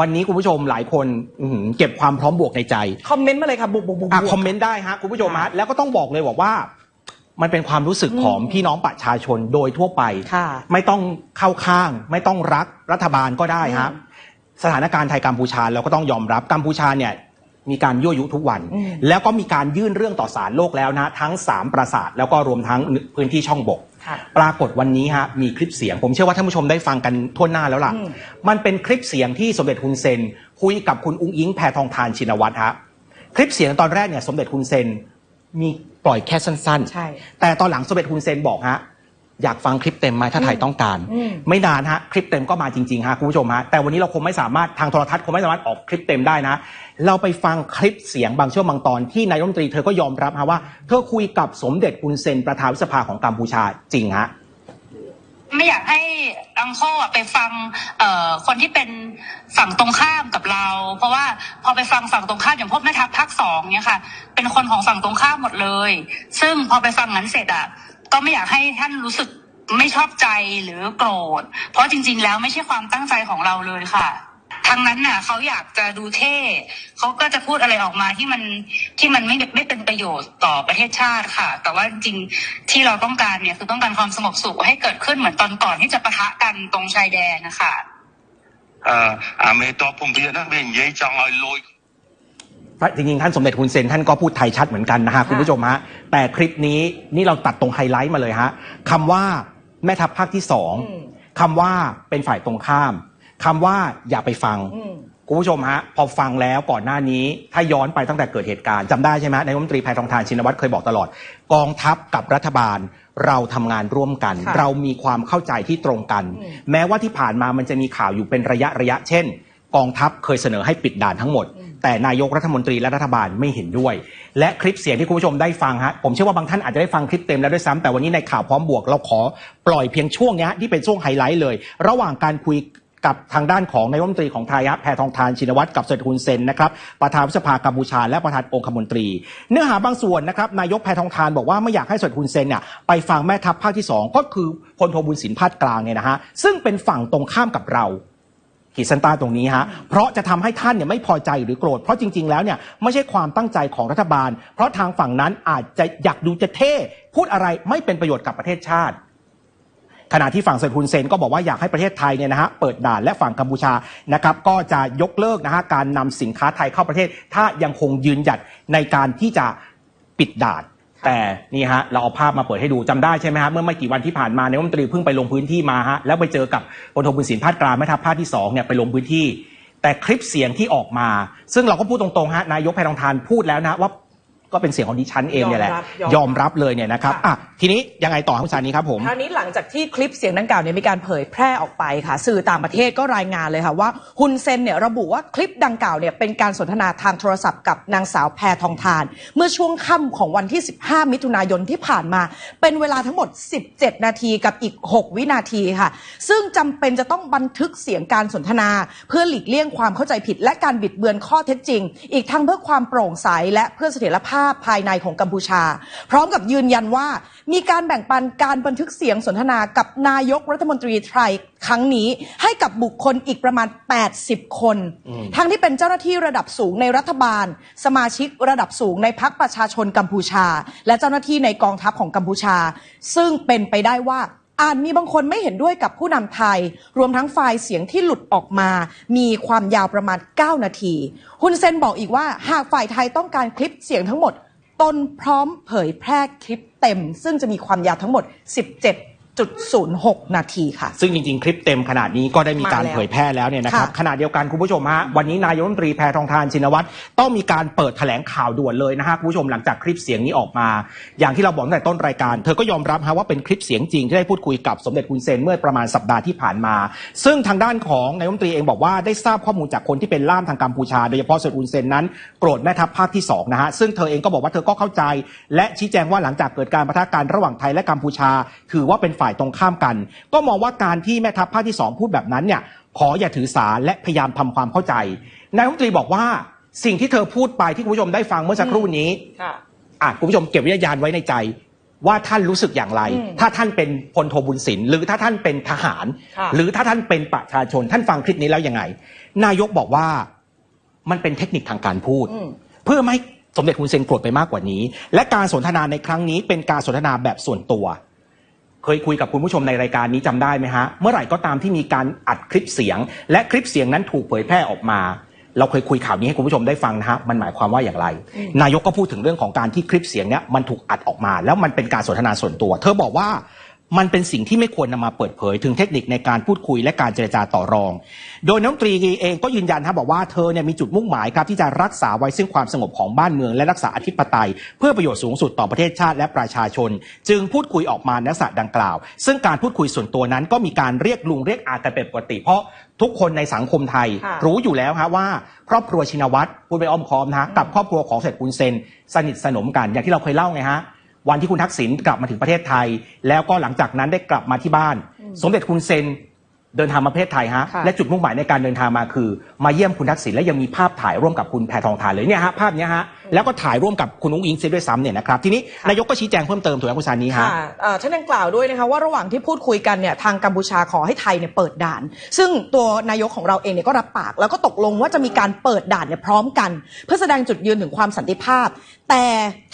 วันนี้คุณผู้ชมหลายคนอื้อหือเก็บความพร้อมบวกในใจคอมเมนต์มาเลยค่ะบุกบุกบุกอะบุกคอมเมนต์ได้ฮะคุณผู้ชมฮะแล้วก็ต้องบอกเลยบอกว่า มันเป็นความรู้สึกของพี่น้องประชาชนโดยทั่วไป ค่ะ ไม่ต้องเข้าข้าง ไม่ต้องรักรัฐบาลก็ได้ฮะอืมสถานการณ์ไทยกัมพูชาเราก็ต้องยอมรับกัมพูชาเนี่ยมีการยั่วยุทุกวัน อืม แล้วก็มีการยื่นเรื่องต่อศาลโลกแล้วนะ ทั้ง 3 ปราสาทแล้วก็รวมทั้งพื้นที่ช่องบกค่ะ ปรากฏวันนี้ฮะมีคลิปเสียง ผมเชื่อว่าท่านผู้ชมได้ฟังกันทั่วหน้าแล้วล่ะอืมมันเป็นคลิปเสียงที่สมเด็จฮุนเซนคุยกับคุณอุ้งอิงแพทองทานชินวัตรฮะคลิปเสียงตอนแรกเนี่ยสมเด็จฮุนเซนมีปล่อยแค่สั้นใช่แต่ตอนหลังสมเด็จฮุนเซนบอกฮะ อยากฟังคลิปเต็มไหมถ้าไทยต้องการอืมไม่นานฮะคลิปเต็มก็มาจริงๆฮะคุณผู้ชมฮะแต่วันนี้เราคงไม่สามารถทางโทรทัศน์คงไม่สามารถออกคลิปเต็มได้นะ เราไปฟังคลิปเสียงบางช่วงบางตอนที่นายรัฐมนตรีเธอก็ยอมรับฮะว่าเธอคุยกับสมเด็จฮุนเซนประธานวิสภาของกัมพูชาจริงฮะไม่อยากให้อังโคอะไปฟังเอ่อคนที่เป็นฝั่งตรงข้ามกับเรา เพราะว่าพอไปฟังฝั่งตรงข้ามอย่างพวกแม่ทัพภาคสองเนี่ยค่ะ เป็นคนของฝั่งตรงข้ามหมดเลย ซึ่งพอไปฟังนั้นเสร็จอะ ก็ไม่อยากให้ท่านรู้สึกไม่ชอบใจหรือโกรธ เพราะจริง ๆ แล้วไม่ใช่ความตั้งใจของเราเลยค่ะทางนั้นน่ะเขาอยากจะดูเท่เขาก็จะพูดอะไรออกมาที่มันที่มันไม่ไม่เป็นประโยชน์ต่อประเทศชาติค่ะ แต่ว่าจริงที่เราต้องการเนี่ยคือต้องการความสงบสุขให้เกิดขึ้นเหมือนตอนก่อนที่จะปะทะกันตรงชายแดนนะคะอ่าอเมตตาผมเรียนนักเรียนเย่จังเลย ริงๆท่านสมเด็จฮุนเซนท่านก็พูดไทยชัดเหมือนกันนะฮะคุณผู้ชมฮะแต่คลิปนี้นี่เราตัดตรงไฮไลท์มาเลยฮะคำว่าแม่ทัพภาคที่สองอืมคำว่าเป็นฝ่ายตรงข้ามคำว่าอย่าไปฟังอืมคุณผู้ชมฮะพอฟังแล้วก่อนหน้านี้ ถ้าย้อนไปตั้งแต่เกิดเหตุการณ์จำได้ใช่ไหมนายกรัฐมนตรีแพทองทานชินวัตรเคยบอกตลอด กองทัพกับรัฐบาลเราทำงานร่วมกันค่ะเรามีความเข้าใจที่ตรงกันอืมแม้ว่าที่ผ่านมามันจะมีข่าวอยู่เป็นระยะระยะเช่น กองทัพเคยเสนอให้ปิดด่านทั้งหมด แต่นายกรัฐมนตรีและรัฐบาลไม่เห็นด้วย และคลิปเสียงที่คุณผู้ชมได้ฟังฮะผมเชื่อว่าบางท่านอาจจะได้ฟังคลิปเต็มแล้วด้วยซ้ำแต่วันนี้ในข่าวพร้อมบวกเราขอปล่อยเพียงช่วงนี้ที่เป็นช่วงไฮไลท์เลย ระหว่างการคุยกับทางด้านของนายรัฐมนตรีของไทยแพทองทานชินวัตรกับเสด็จฮุนเซนนะครับประธานสภากัมพูชาและประธานองคมนตรี เนื้อหาบางส่วนนะครับนายกแพทองทานบอกว่าไม่อยากให้เสด็จฮุนเซนเนี่ยไปฟังแม่ทัพภาคที่สองก็คือพลโทบุญสินพาดกลางเนี่ยนะฮะซึ่งเป็นฝั่งตรงข้ามกับเรา ขีดเส้นใต้ตรงนี้ฮะ เพราะจะทำให้ท่านเนี่ยไม่พอใจหรือโกรธ เพราะจริง ๆ แล้วเนี่ยไม่ใช่ความตั้งใจของรัฐบาล เพราะทางฝั่งนั้นอาจจะอยากดูจะเท่ พูดอะไรไม่เป็นประโยชน์กับประเทศชาติ ขณะที่ฝั่งเซนฮุนเซนก็บอกว่าอยากให้ประเทศไทยเนี่ยนะฮะเปิดด่านและฝั่งกัมพูชานะครับก็จะยกเลิกนะฮะการนำสินค้าไทยเข้าประเทศ ถ้ายังคงยืนหยัดในการที่จะปิดด่าน แต่นี่ฮะเราเอาภาพมาเปิดให้ดูจำได้ใช่ไหมฮะเมื่อไม่กี่วันที่ผ่านมาในรัฐมนตรีเพิ่งไปลงพื้นที่มาฮะแล้วไปเจอกับพลโทบุญสินพาดกลางแม่ทัพภาคที่สองเนี่ยไปลงพื้นที่ แต่คลิปเสียงที่ออกมา ซึ่งเราก็พูดตรงๆฮะนายกแพทองทานพูดแล้วนะว่า ก็เป็นเสียงของดิฉันเองเนี่ยแหละยอมรับยยออมมรับ รับเลยเนี่ยนะครับค่ะอะทีนี้ยังไงต่อครับคุณชานี้ครับผม คราวนี้หลังจากที่คลิปเสียงดังกล่าวเนี่ยมีการเผยแพร่ออกไปค่ะ สื่อต่างประเทศก็รายงานเลยค่ะว่าฮุนเซนเนี่ยระบุว่าคลิปดังกล่าวเนี่ยเป็นการสนทนาทางโทรศัพท์กับนางสาวแพทองทาน เมื่อช่วงค่ำของวันที่ 15 มิถุนายนที่ผ่านมา เป็นเวลาทั้งหมด 17 นาทีกับอีก 6 วินาทีค่ะ ซึ่งจำเป็นจะต้องบันทึกเสียงการสนทนา เพื่อหลีกเลี่ยงความเข้าใจผิด และการบิดเบือนข้อเท็จจริง อีกทั้งเพื่อความโปร่งใสและเพื่อเสถียรภาพภายในของกัมพูชา พร้อมกับยืนยันว่า มีการแบ่งปันการบันทึกเสียงสนทนากับนายกรัฐมนตรีไทยครั้งนี้ให้กับบุคคลอีกประมาณ 80 คน ทั้งที่เป็นเจ้าหน้าที่ระดับสูงในรัฐบาล สมาชิกระดับสูงในพักประชาชนกัมพูชา และเจ้าหน้าที่ในกองทัพของกัมพูชา ซึ่งเป็นไปได้ว่า อาจมีบางคนไม่เห็นด้วยกับผู้นำไทย รวมทั้งไฟล์เสียงที่หลุดออกมา มีความยาวประมาณ 9 นาทีฮุนเซนบอกอีกว่า หากฝ่ายไทยต้องการคลิปเสียงทั้งหมด ตนพร้อมเผยแพร่คลิปเต็ม ซึ่งจะมีความยาวทั้งหมด 17.06 นาทีค่ะ ซึ่งจริงๆ คลิปเต็มขนาดนี้ก็ได้มีการมาแล้วเผยแพร่แล้วเนี่ยนะครับค่ะขณะเดียวกันคุณผู้ชมฮะวันนี้นายกรัฐมนตรีแพทองทานชินวัตรต้องมีการเปิดแถลงข่าวด่วนเลยนะฮะคุณผู้ชมหลังจากคลิปเสียงนี้ออกมา อย่างที่เราบอกตั้งแต่ต้นรายการ เธอก็ยอมรับฮะว่าเป็นคลิปเสียงจริงที่ได้พูดคุยกับสมเด็จคุณเซนเมื่อประมาณสัปดาห์ที่ผ่านมา ซึ่งทางด้านของนายกรัฐมนตรีเองบอกว่าได้ทราบข้อมูลจากคนที่เป็นล่ามทางกัมพูชาโดยเฉพาะสมเด็จคุณเซนนั้นโกรธแม่ทัพภาคที่สองนะฮะซึ่งเธอเองก็บอกว่าเธอก็เข้าใจ และชี้แจงว่าหลังจากเกิดการปะทะกันระหว่างไทยและกัมพูชา ถือว่าเป็นฝ่ายตรงข้ามกัน ก็มองว่าการที่แม่ทัพภาคที่สองพูดแบบนั้นเนี่ยขออย่าถือสาและพยายามทำความเข้าใจนายกรัฐมนตรีบอกว่าสิ่งที่เธอพูดไปที่คุณผู้ชมได้ฟังเมื่อสักครู่นี้ค่ะอะคุณผู้ชมเก็บวิทยานไว้ในใจ ว่าท่านรู้สึกอย่างไรอืมถ้าท่านเป็นพลโทบุญสินหรือถ้าท่านเป็นทหารค่ะหรือถ้าท่านเป็นประชาชน ท่านฟังคลิปนี้แล้วยังไง นายกบอกว่ามันเป็นเทคนิคทางการพูดอืมเพื่อไม่ให้สมเด็จฮุนเซนโกรธไปมากกว่านี้ และการสนทนาในครั้งนี้เป็นการสนทนาแบบส่วนตัว เคยคุยกับคุณผู้ชมในรายการนี้จำได้ไหมฮะ เมื่อไหร่ก็ตามที่มีการอัดคลิปเสียง และคลิปเสียงนั้นถูกเผยแพร่ออกมา เราเคยคุยข่าวนี้ให้คุณผู้ชมได้ฟังนะฮะมันหมายความว่าอย่างไร นายกก็พูดถึงเรื่องของการที่คลิปเสียงเนี้ยมันถูกอัดออกมา แล้วมันเป็นการสนทนาส่วนตัว เธอบอกว่า มันเป็นสิ่งที่ไม่ควรนำมาเปิดเผย ถึงเทคนิคในการพูดคุยและการเจรจาต่อรอง โดยน้องตรีเองก็ยืนยันครับบอกว่าเธอเนี่ยมีจุดมุ่งหมายครับที่จะรักษาไว้ซึ่งความสงบของบ้านเมืองและรักษาอธิปไตย เพื่อประโยชน์สูงสุดต่อประเทศชาติและประชาชน จึงพูดคุยออกมาในลักษณะดังกล่าว ซึ่งการพูดคุยส่วนตัวนั้นก็มีการเรียกลุงเรียกอากันเป็นปกติ เพราะทุกคนในสังคมไทยค่ะรู้อยู่แล้วฮะว่า ครอบครัวชินวัตรพูดไปอ้อมค้อมนะฮะกับครอบครัวของเสร็จคุณเซนสนิทสนมกันอย่างที่เราเคยเล่าไงฮะ วันที่คุณทักษิณกลับมาถึงประเทศไทย แล้วก็หลังจากนั้นได้กลับมาที่บ้าน สมเด็จคุณเซนเดินทางมาประเทศไทยฮะค่ะและจุดมุ่งหมายในการเดินทางมาคือ มาเยี่ยมคุณทักษิณและยังมีภาพถ่ายร่วมกับคุณแพทองทานเลยเนี่ยฮะภาพเนี้ยฮะ แล้วก็ถ่ายร่วมกับคุณอุ้งอิงเสียด้วยซ้ำเนี่ยนะครับทีนี้นายกก็ชี้แจงเพิ่มเติมถูกไหมคุณชานีฮะ ค่ะเอ่อท่านยังกล่าวด้วยนะคะว่าระหว่างที่พูดคุยกันเนี่ยทางกัมพูชาขอให้ไทยเนี่ยเปิดด่าน ซึ่งตัวนายกของเราเองเนี่ยก็รับปาก แล้วก็ตกลงว่าจะมีการเปิดด่านเนี่ยพร้อมกัน เพื่อแสดงจุดยืนถึงความสันติภาพ แต่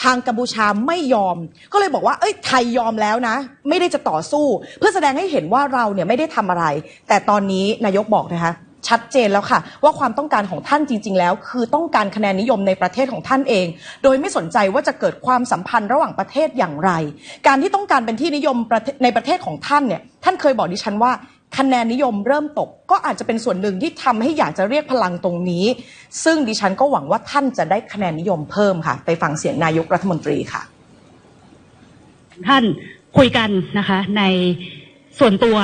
ทางกัมพูชาไม่ยอม ก็เลยบอกว่าเอ้ยไทยยอมแล้วนะ ไม่ได้จะต่อสู้ เพื่อแสดงให้เห็นว่าเราเนี่ยไม่ได้ทำอะไร แต่ตอนนี้นายกบอกนะคะ ชัดเจนแล้วค่ะ ว่าความต้องการของท่านจริง ๆ แล้ว คือต้องการคะแนนนิยมในประเทศของท่านเอง โดยไม่สนใจว่าจะเกิดความสัมพันธ์ระหว่างประเทศอย่างไร การที่ต้องการเป็นที่นิยมในประเทศของท่านเนี่ยท่านเคยบอกดิฉันว่าคะแนนนิยมเริ่มตกก็อาจจะเป็นส่วนหนึ่งที่ทำให้อยากจะเรียกพลังตรงนี้ ซึ่งดิฉันก็หวังว่าท่านจะได้คะแนนนิยมเพิ่มค่ะ ไปฟังเสียงนายกรัฐมนตรีค่ะ ท่านคุยกันนะคะในส่วนตัว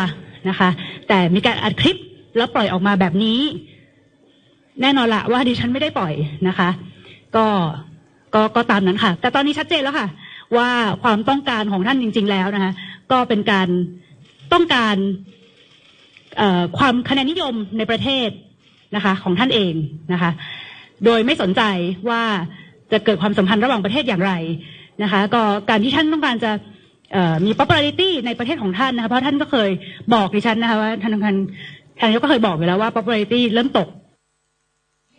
นะคะ แต่มีการอัดคลิป แล้วปล่อยออกมาแบบนี้ แน่นอนละว่าดิฉันไม่ได้ปล่อยนะคะ ก็ก็ก็ตามนั้นค่ะ แต่ตอนนี้ชัดเจนแล้วค่ะ ว่าความต้องการของท่านจริง ๆ แล้วนะคะ ก็เป็นการต้องการความคะแนนนิยมในประเทศนะคะ ของท่านเองนะคะ โดยไม่สนใจว่าจะเกิดความสัมพันธ์ระหว่างประเทศอย่างไรนะคะ ก็การที่ท่านต้องการจะเอ่อมี popularity ในประเทศของท่านนะคะเพราะท่านก็เคยบอกดิฉันนะคะว่าท่านท่าน นนายกก็เคยบอกไปแล้วว่า popularity เริ่มตก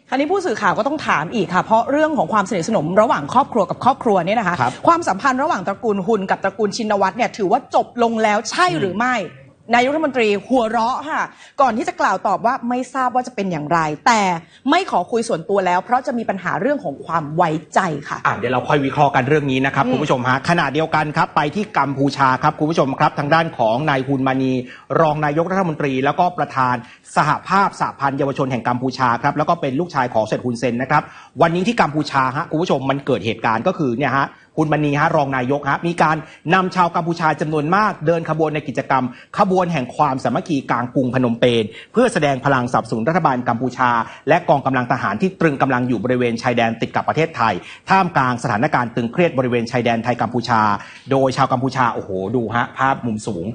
คราวนี้ผู้สื่อข่าวก็ต้องถามอีกค่ะ เพราะเรื่องของความสนิทสนมระหว่างครอบครัวกับครอบครัวเนี่ยนะคะครับความสัมพันธ์ระหว่างตระกูลหุนกับตระกูลชินวัตรเนี่ยถือว่าจบลงแล้วใช่หรือไม่ นายกรัฐมนตรีหัวเราะค่ะ ก่อนที่จะกล่าวตอบว่าไม่ทราบว่าจะเป็นอย่างไร แต่ไม่ขอคุยส่วนตัวแล้ว เพราะจะมีปัญหาเรื่องของความไว้ใจค่ะอะเดี๋ยวเราค่อยวิเคราะห์กันเรื่องนี้นะครับอืมคุณผู้ชมฮะขณะเดียวกันครับ ไปที่กัมพูชาครับคุณผู้ชมครับ ทางด้านของนายฮุนมานี รองนายกรัฐมนตรี แล้วก็ประธานสหภาพสหพันธ์เยาวชนแห่งกัมพูชาครับแล้วก็เป็นลูกชายของเสร็จฮุนเซนนะครับวันนี้ที่กัมพูชาฮะคุณผู้ชมมันเกิดเหตุการณ์ก็คือเนี่ยฮะคุณมณีฮะรองนายกฮะมีการนำชาวกัมพูชาจำนวนมาก เดินขบวนในกิจกรรม ขบวนแห่งความสามัคคีกลางกรุงพนมเปญเพื่อแสดงพลังสนับสนุนรัฐบาลกัมพูชา และกองกำลังทหารที่ตรึงกำลังอยู่บริเวณชายแดนติดกับประเทศไทย ท่ามกลางสถานการณ์ตึงเครียดบริเวณชายแดนไทยกัมพูชา โดยชาวกัมพูชาโอ้โหดูฮะภาพมุมสูง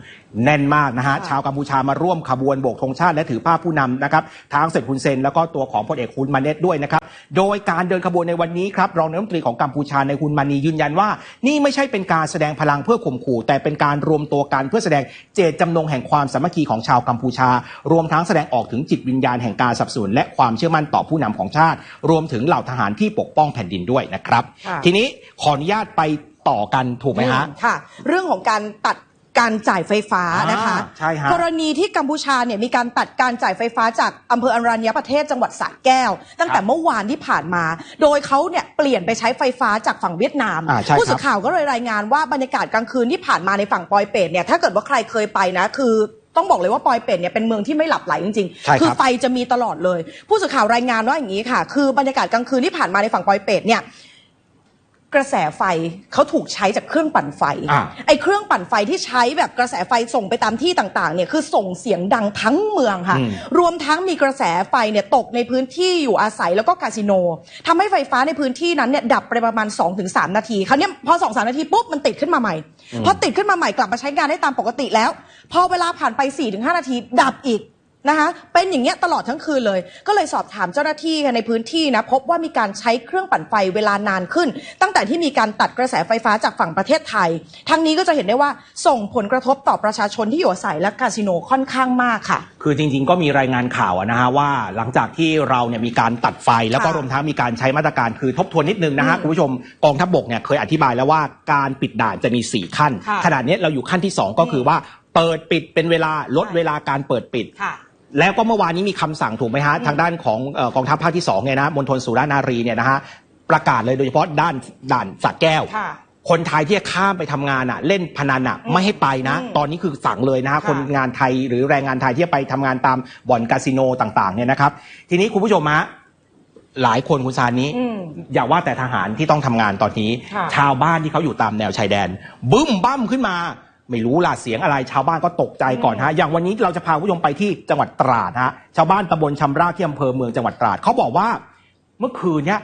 แน่นมากนะฮะค่ะชาวกัมพูชามาร่วมขบวนโบกธงชาติและถือภาพผู้นำนะครับทางเสร็จฮุนเซน แล้วก็ตัวของพลเอกฮุนมาเนตด้วยนะครับโดยการเดินขบวนในวันนี้ครับรองนายกรัฐมนตรีของกัมพูชาในฮุนมานียืนยันว่า นี่ไม่ใช่เป็นการแสดงพลังเพื่อข่มขู่ แต่เป็นการรวมตัวกันเพื่อแสดงเจตจำนงแห่งความสามัคคีของชาวกัมพูชา รวมทั้งแสดงออกถึงจิตวิญญาณแห่งการสนับสนุนและความเชื่อมั่นต่อผู้นำของชาติ รวมถึงเหล่าทหารที่ปกป้องแผ่นดินด้วยนะครับค่ะทีนี้ขออนุญาตไปต่อกันถูกไหมฮะอืมค่ะ เรื่องของการตัด การจ่ายไฟฟ้านะคะอ่าใช่ฮะกรณีที่กัมพูชาเนี่ยมีการตัดการจ่ายไฟฟ้าจากอำเภออรัญญประเทศจังหวัดสระแก้ว ตั้งแต่เมื่อวานที่ผ่านมา โดยเขาเนี่ยเปลี่ยนไปใช้ไฟฟ้าจากฝั่งเวียดนามอ่าใช่ครับผู้สื่อข่าวก็เลยรายงานว่าบรรยากาศกลางคืนที่ผ่านมาในฝั่งปอยเปตเนี่ยถ้าเกิดว่าใครเคยไปนะคือต้องบอกเลยว่าปอยเป็ดเนี่ยเป็นเมืองที่ไม่หลับไหลจริงใช่ครับคือไฟจะมีตลอดเลย ผู้สื่อข่าวรายงานว่าอย่างนี้ค่ะ คือบรรยากาศกลางคืนที่ผ่านมาในฝั่งปอยเป็ดเนี่ย กระแสไฟเขาถูกใช้จากเครื่องปั่นไฟ อ่าไอ้เครื่องปั่นไฟที่ใช้แบบกระแสไฟส่งไปตามที่ต่างๆเนี่ยคือส่งเสียงดังทั้งเมืองค่ะ อืม รวมทั้งมีกระแสไฟเนี่ยตกในพื้นที่อยู่อาศัยแล้วก็คาสิโนทำให้ไฟฟ้าในพื้นที่นั้นเนี่ยดับไปประมาณ 2-3 นาทีคราวเนี้ยพอ 2-3 นาทีปุ๊บมันติดขึ้นมาใหม่ พอติดขึ้นมาใหม่กลับมาใช้งานได้ตามปกติแล้ว พอเวลาผ่านไป 4-5 นาทีดับอีก นะคะเป็นอย่างเงี้ยตลอดทั้งคืนเลย ก็เลยสอบถามเจ้าหน้าที่ในพื้นที่นะพบว่ามีการใช้เครื่องปั่นไฟเวลานานขึ้น ตั้งแต่ที่มีการตัดกระแสไฟฟ้าจากฝั่งประเทศไทย ทั้งนี้ก็จะเห็นได้ว่าส่งผลกระทบต่อประชาชนที่อยู่อาศัยและคาสิโนค่อนข้างมากค่ะ คือจริง ๆ ก็มีรายงานข่าวอะนะฮะว่าหลังจากที่เราเนี่ยมีการตัดไฟแล้วก็ค่ะรวมทั้งมีการใช้มาตรการคือทบทวนนิดนึงนะฮะอืมคุณผู้ชมกองทัพบกเนี่ยเคยอธิบายแล้วว่าการปิดด่านจะมี 4 ขั้นค่ะขนาดนี้เราอยู่ขั้นที่ 2 ก็คือว่าเปิดปิดเป็นเวลาลดใช่เวลาการเปิดปิดค่ะ แล้วก็เมื่อวานนี้มีคำสั่งถูกไหมฮะทางด้านของเอ่อกองทัพภาคที่2เนี่ยนะมณฑลสุรานารีเนี่ยนะฮะประกาศเลยโดยเฉพาะด้านด่านสักแก้วค่ะคนไทยที่จะข้ามไปทำงานอะ เล่นพนันอะอืมไม่ให้ไปนะอืมตอนนี้คือสั่งเลยนะฮะค่ะคนงานไทยหรือแรงงานไทยที่จะไปทำงานตามบ่อนคาสิโนต่าง ๆ เนี่ยนะครับ ทีนี้คุณผู้ชมฮะหลายคนคุณซานี้อืมอย่าว่าแต่ทหารที่ต้องทำงานตอนนี้ค่ะชาวบ้านที่เขาอยู่ตามแนวชายแดน บึ้มบั้มขึ้นมา ไม่รู้ล่ะเสียงอะไรชาวบ้านก็ตกใจก่อนฮะอย่างวันนี้เราจะพาคุณผู้ชมไปที่จังหวัดตราดฮะชาวบ้านตำบลชำรากที่อำเภอเมืองจังหวัดตราดเขาบอกว่าเมื่อคืนเนี้ย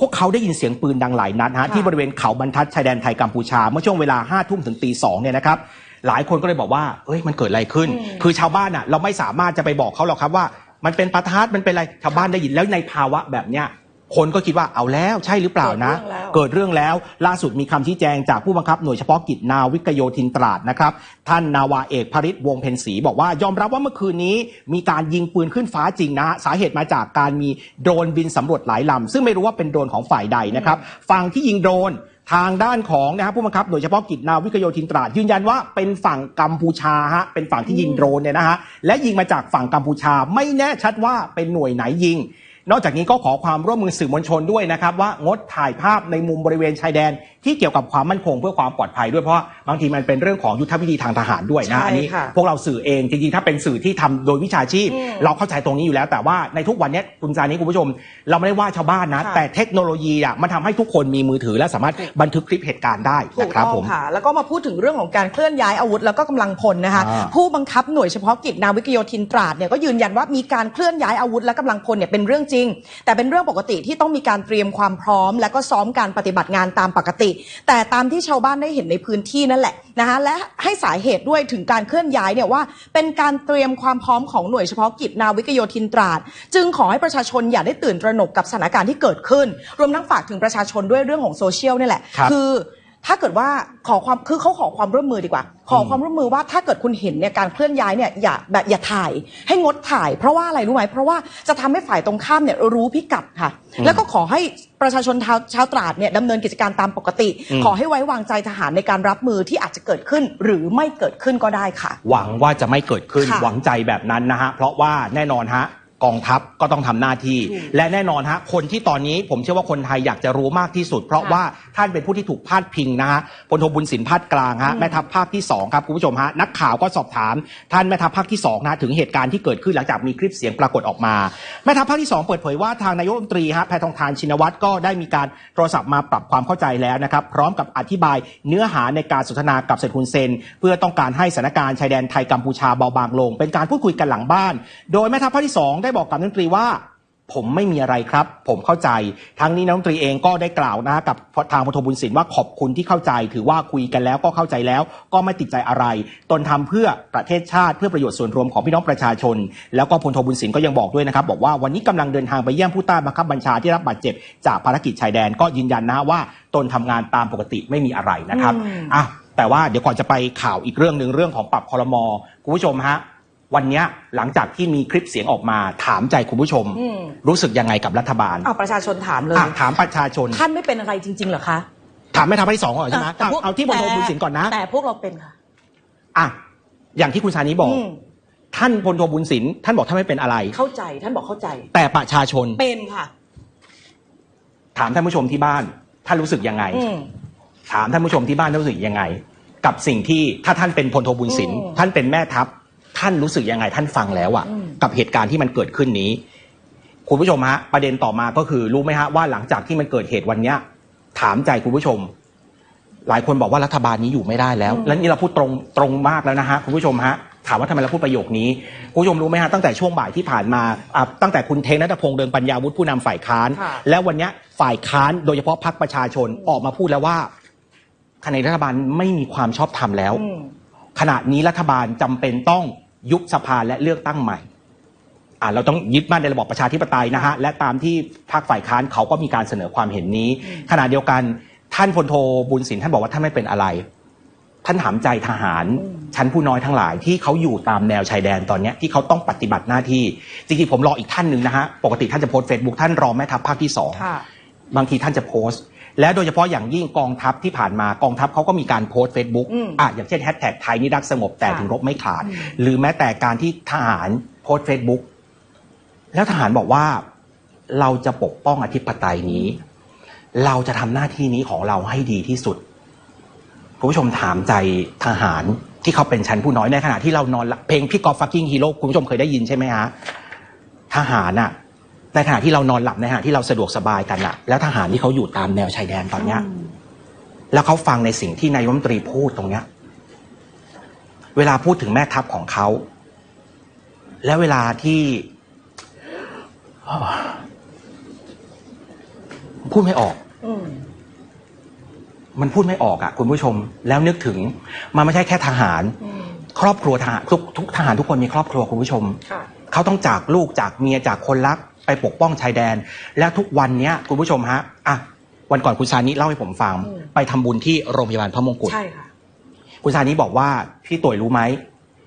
พวกเขาได้ยินเสียงปืนดังหลายนัดฮะค่ะที่บริเวณเขาบรรทัดชายแดนไทยกัมพูชา เมื่อช่วงเวลาห้าทุ่มถึงตีสองเนี่ยนะครับหลายคนก็เลยบอกว่าเอ้ยมันเกิดอะไรขึ้นอืมคือชาวบ้านอะเราไม่สามารถจะไปบอกเขาหรอกครับว่า มันเป็นประทัดมันเป็นอะไรชาวบ้านได้ยินแล้วในภาวะแบบเนี้ย คนก็คิดว่าเอาแล้วใช่หรือเปล่านะ เกิดเรื่องแล้วเกิดเรื่องแล้วล่าสุดมีคำชี้แจงจากผู้บังคับหน่วยเฉพาะกิจนาวิกโยธินตราดนะครับ ท่านนาวาเอกพริศวงศ์เพ็ญศรีบอกว่ายอมรับว่าเมื่อคืนนี้ มีการยิงปืนขึ้นฟ้าจริงนะ สาเหตุมาจากการมีโดรนบินสำรวจหลายลำซึ่งไม่รู้ว่าเป็นโดรนของฝ่ายใดนะครับฝั่งที่ยิงโดรนทางด้านของนะครับผู้บังคับหน่วยเฉพาะกิจนาวิกโยธินตราดยืนยันว่าเป็นฝั่งกัมพูชาฮะเป็นฝั่งที่ยิงโดรนเนี่ยนะฮะและยิงมาจากฝั่งกัมพูชาไม่แน่ชัดว่าเป็นหน่วยไหนยิง นอกจากนี้ก็ขอความร่วมมือสื่อมวลชนด้วยนะครับว่างดถ่ายภาพในมุมบริเวณชายแดนที่เกี่ยวกับความมั่นคงเพื่อความปลอดภัยด้วยเพราะว่าบางทีมันเป็นเรื่องของยุทธวิธีทางทหารด้วยนะใช่อันนี้ค่ะพวกเราสื่อเองจริงๆถ้าเป็นสื่อที่ทำโดยวิชาชีพอืมเราเข้าใจตรงนี้อยู่แล้ว แต่ว่าในทุกวันนี้คุณจานี้คุณผู้ชม เราไม่ได้ว่าชาวบ้านนะค่ะแต่เทคโนโลยีอะมันทำให้ทุกคนมีมือถือและสามารถบันทึกคลิปเหตุการณ์ได้ถูนะกครับต้อผงมค่ะแล้วก็มาพูดถึงเรื่องของการเคลื่อนย้ายอาวุธแล้วก็กำลังพลนะคะอ่าผู้บังคับหน่วยเฉพาะกิจนาวิกโยธินตราดเนี่ยก็ยืนยันว่ามีการเคลื่อนย้ายอาวุธและกำลังพลเนี่ยเป็นเรื่องจริง แต่เป็นเรื่องปกติที่ต้องมีการเตรียมความพร้อม และก็ซ้อมการปฏิบัติงานตามปกติแต่ตามที่ชาวบ้านได้เห็นในพื้นที่นั่นแหละนะคะและให้สาเหตุด้วยถึงการเคลื่อนย้ายเนี่ยว่า เป็นการเตรียมความพร้อมของหน่วยเฉพาะกิจนาวิกโยธินตราด จึงขอให้ประชาชนอย่าได้ตื่นตระหนกกับสถานการณ์ที่เกิดขึ้น รวมทั้งฝากถึงประชาชนด้วยเรื่องของโซเชียลนี่แหละครับคือ ถ้าเกิดว่าขอความคือเขาขอความร่วมมือดีกว่า ขอความร่วมมือว่าถ้าเกิดคุณเห็นเนี่ยการเคลื่อนย้ายเนี่ยอย่าแบบอย่าถ่าย ให้งดถ่าย เพราะว่าอะไรรู้ไหมเพราะว่าจะทำให้ฝ่ายตรงข้ามเนี่ยรู้พิกัดค่ะ แล้วก็ขอให้ประชาชนชาวชาวตราดเนี่ยดำเนินกิจการตามปกติอืมขอให้ไว้วางใจทหารในการรับมือที่อาจจะเกิดขึ้นหรือไม่เกิดขึ้นก็ได้ค่ะ หวังว่าจะไม่เกิดขึ้นค่ะหวังใจแบบนั้นนะฮะเพราะว่าแน่นอนฮะ กองทัพก็ต้องทำหน้าที่ถูกและแน่นอนฮะคนที่ตอนนี้ผมเชื่อว่าคนไทยอยากจะรู้มากที่สุด เพราะค่ะว่าท่านเป็นผู้ที่ถูกพาดพิงนะฮะพลโทบุญสินพาดกลางฮะอืมแม่ทัพภาคที่สองครับคุณผู้ชมฮะนักข่าวก็สอบถาม ท่านแม่ทัพภาคที่สองนะถึงเหตุการณ์ที่เกิดขึ้นหลังจากมีคลิปเสียงปรากฏออกมาแม่ทัพภาคที่สองเปิดเผยว่าทางนายกรัฐมนตรีฮะแพทองทานชินวัตรก็ได้มีการโทรศัพท์มาปรับความเข้าใจแล้วนะครับพร้อมกับอธิบายเนื้อหาในการสนทนากับเซนฮุนเซน เพื่อต้องการให้สถานการณ์ชายแดนไทยกัมพูชาเบาบางลง เป็นการพูดคุยกันหลังบ้าน โดยแม่ทัพภาคที่สองได้บอกกับนักดนตรีว่า ผมไม่มีอะไรครับ ผมเข้าใจทั้งนี้นักดนตรีเองก็ได้กล่าวนะกับทางพลโทบุญสินว่าขอบคุณที่เข้าใจ ถือว่าคุยกันแล้วก็เข้าใจแล้ว ก็ไม่ติดใจอะไร ตนทำเพื่อประเทศชาติเพื่อประโยชน์ส่วนรวมของพี่น้องประชาชน แล้วก็พลโทบุญสินก็ยังบอกด้วยนะครับ บอกว่าวันนี้กำลังเดินทางไปเยี่ยมผู้ใต้บังคับบัญชาที่รับบาดเจ็บจากภารกิจชายแดนก็ยืนยันนะว่า ตนทำงานตามปกติไม่มีอะไรนะครับอืมอะแต่ว่าเดี๋ยวก่อนจะไปข่าวอีกเรื่องหนึ่งเรื่องของปรับคอรมอคุณผู้ชมฮะ วันเนี้ยหลังจากที่มีคลิปเสียงออกมาถามใจคุณผู้ชมอืมรู้สึกยังไงกับรัฐบาลเอาประชาชนถามเลยอะถามประชาชนท่านไม่เป็นอะไรจริง ๆ เหรอคะ ถามไม่ทำให้สองก่อนใช่ไหมแต่พวกเอาเอาที่บนโทบุญสินก่อนนะ แต่พวกเราเป็นค่ะอะอย่างที่คุณชานีบอกอืมท่านพลโทบุญสินท่านบอกท่านไม่เป็นอะไร เข้าใจ ท่านบอกเข้าใจ แต่ประชาชนเป็นค่ะ ถามท่านผู้ชมที่บ้าน ท่านรู้สึกยังไงอืมถามท่านผู้ชมที่บ้านท่านรู้สึกยังไง กับสิ่งที่ถ้าท่านเป็นพลโทบุญสินอืมท่านเป็นแม่ทัพ ท่านรู้สึกยังไงท่านฟังแล้วอะอืมกับเหตุการณ์ที่มันเกิดขึ้นนี้ คุณผู้ชมฮะประเด็นต่อมาก็คือรู้ไหมฮะว่าหลังจากที่มันเกิดเหตุวันเนี้ย ถามใจคุณผู้ชม หลายคนบอกว่ารัฐบาลนี้อยู่ไม่ได้แล้วอืมและนี่เราพูดตรงตรงมากแล้วนะฮะคุณผู้ชมฮะถามว่าทำไมเราพูดประโยคนี้คุณผู้ชมรู้ไหมฮะตั้งแต่ช่วงบ่ายที่ผ่านมาอะตั้งแต่คุณเทงนัทพงษ์เดินปัญญาวุฒิผู้นำฝ่ายค้านค่ะแล้ววันเนี้ยฝ่ายค้านโดยเฉพาะพรรคประชาชนออกมาพูดแล้วว่าขณะนี้รัฐบาลไม่มีความชอบธรรมแล้วอืมขณะนี้รัฐบาลจำเป็นต้อง ยุบสภาและเลือกตั้งใหม่อ่าเราต้องยึดมั่นในระบอบประชาธิปไตยนะฮะและตามที่พรรคฝ่ายค้านเขาก็มีการเสนอความเห็นนี้ ขณะเดียวกันท่านพลโทบุญสินท่านบอกว่าท่านไม่เป็นอะไร ท่านถามใจทหารชั้นผู้น้อยทั้งหลายที่เขาอยู่ตามแนวชายแดนตอนเนี้ยที่เขาต้องปฏิบัติหน้าที่จริงๆผมรออีกท่านหนึ่งนะฮะปกติท่านจะโพสเฟซบุ๊กท่านรองแม่ทัพภาคที่สองค่ะบางทีท่านจะโพสต์ และโดยเฉพาะอย่างยิ่งกองทัพที่ผ่านมากองทัพเขาก็มีการโพสต์เฟซบุ๊กอืมอะอย่างเช่นแฮชแท็กไทยนี่รักสงบแต่ค่ะถึงรบไม่ขาด หรือแม้แต่การที่ทหารโพสต์เฟซบุ๊กแล้วทหารบอกว่าเราจะปกป้องอธิปไตยนี้ เราจะทำหน้าที่นี้ของเราให้ดีที่สุดคุณผู้ชมถามใจทหารที่เขาเป็นชั้นผู้น้อยในขณะที่เรานอนหลับเพลงพี่กอล์ฟฟักกิ้งฮีโร่คุณผู้ชมเคยได้ยินใช่ไหมฮะทหารน่ะ ในขณะที่เรานอนหลับในขณะที่เราสะดวกสบายกันอะแล้วทหารที่เขาอยู่ตามแนวชายแดนตอนเนี้ยแล้วเขาฟังในสิ่งที่นายกรัฐมนตรีพูดตรงเนี้ย เวลาพูดถึงแม่ทัพของเขา และเวลาที่พูดไม่ออกอืมมันพูดไม่ออกอะคุณผู้ชม แล้วนึกถึง มันไม่ใช่แค่ทหารอืมครอบครัวทหารทุกทุกทหารทุกคนมีครอบครัวคุณผู้ชมค่ะเขาต้องจากลูกจากเมียจากคนรัก ไปปกป้องชายแดน และทุกวันเนี้ยคุณผู้ชมฮะอะวันก่อนคุณซานิเล่าให้ผมฟัง อืม ไปทำบุญที่โรงพยาบาลพระมงกุฎ ใช่ค่ะ คุณซานิบอกว่าพี่ต่วยรู้ไหม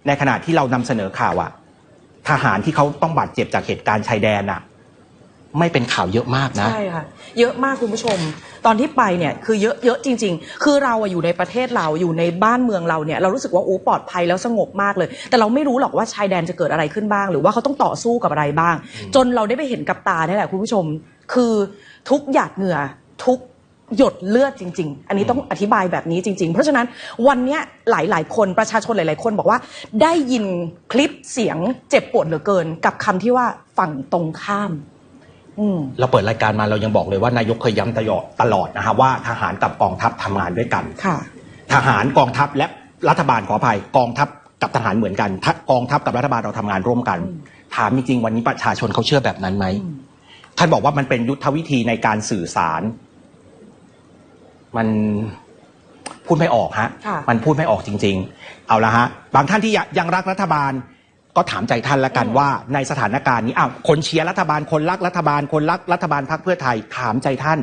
ในขณะที่เรานำเสนอข่าวอะทหารที่เขาต้องบาดเจ็บจากเหตุการณ์ชายแดนอะ ไม่เป็นข่าวเยอะมากนะ ใช่ค่ะ เยอะมากคุณผู้ชม ตอนที่ไปเนี่ยคือเยอะเยอะจริง ๆ คือเราอะอยู่ในประเทศเราอยู่ในบ้านเมืองเราเนี่ยเรารู้สึกว่าโอ้ปลอดภัยแล้วสงบมากเลย แต่เราไม่รู้หรอกว่าชายแดนจะเกิดอะไรขึ้นบ้าง หรือว่าเขาต้องต่อสู้กับอะไรบ้าง จนเราได้ไปเห็นกับตาเนี่ยแหละคุณผู้ชม คือทุกหยาดเหงื่อทุกหยดเลือดจริง ๆ อันนี้ต้องอธิบายแบบนี้จริง ๆ เพราะฉะนั้นวันเนี้ยหลาย ๆ คนประชาชนหลาย ๆ คนบอกว่า ได้ยินคลิปเสียงเจ็บปวดเหลือเกิน กับคำที่ว่าฝั่งตรงข้ามอืม เราเปิดรายการมาเรายังบอกเลยว่านายกเคยย้ำตลอดตลอดนะฮะว่าทหารกับกองทัพทำงานด้วยกันค่ะ ทหารกองทัพและรัฐบาลขออภัยกองทัพกับทหารเหมือนกันถ้ากองทัพกับรัฐบาลเราทำงานร่วมกัน ถามจริงๆวันนี้ประชาชนเขาเชื่อแบบนั้นไหมอืมท่านบอกว่ามันเป็นยุทธวิธีในการสื่อสาร มันพูดไม่ออกฮะค่ะมันพูดไม่ออกจริง ๆ เอาละฮะ บางท่านที่ยังรักรัฐบาล ก็ถามใจท่านละกันว่าในสถานการณ์นี้อ้าวคนเชียร์รัฐบาลคนรักรัฐบาลคนรักรัฐบาลพรรคเพื่อไทยถามใจท่าน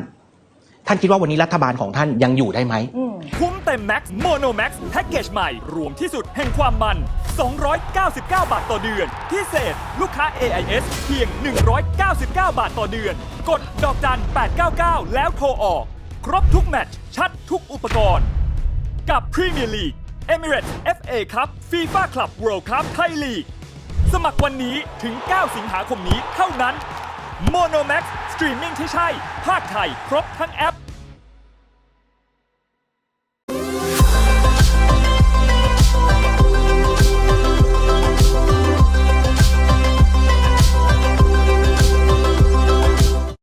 ท่านคิดว่าวันนี้รัฐบาลของท่านยังอยู่ได้ไหมอืมคุ้มเต็มแม็กซ์โมโนแม็กซ์แพ็กเกจใหม่ รวมที่สุดแห่งความมัน 299 บาทต่อเดือน พิเศษ ลูกค้า AIS เพียง 199 บาทต่อเดือน กดดอกจัน 899 แล้วโทรออก ครบทุกแมตช์ชัดทุกอุปกรณ์ กับพรีเมียร์ลีก Emirates FA ครับ FIFA Club World Cup ไทยลีก สมัครวันนี้ถึง 9 สิงหาคมนี้เท่านั้น Monomax สตรีมมิ่งที่ใช่ ภาคไทย ครบทั้งแอป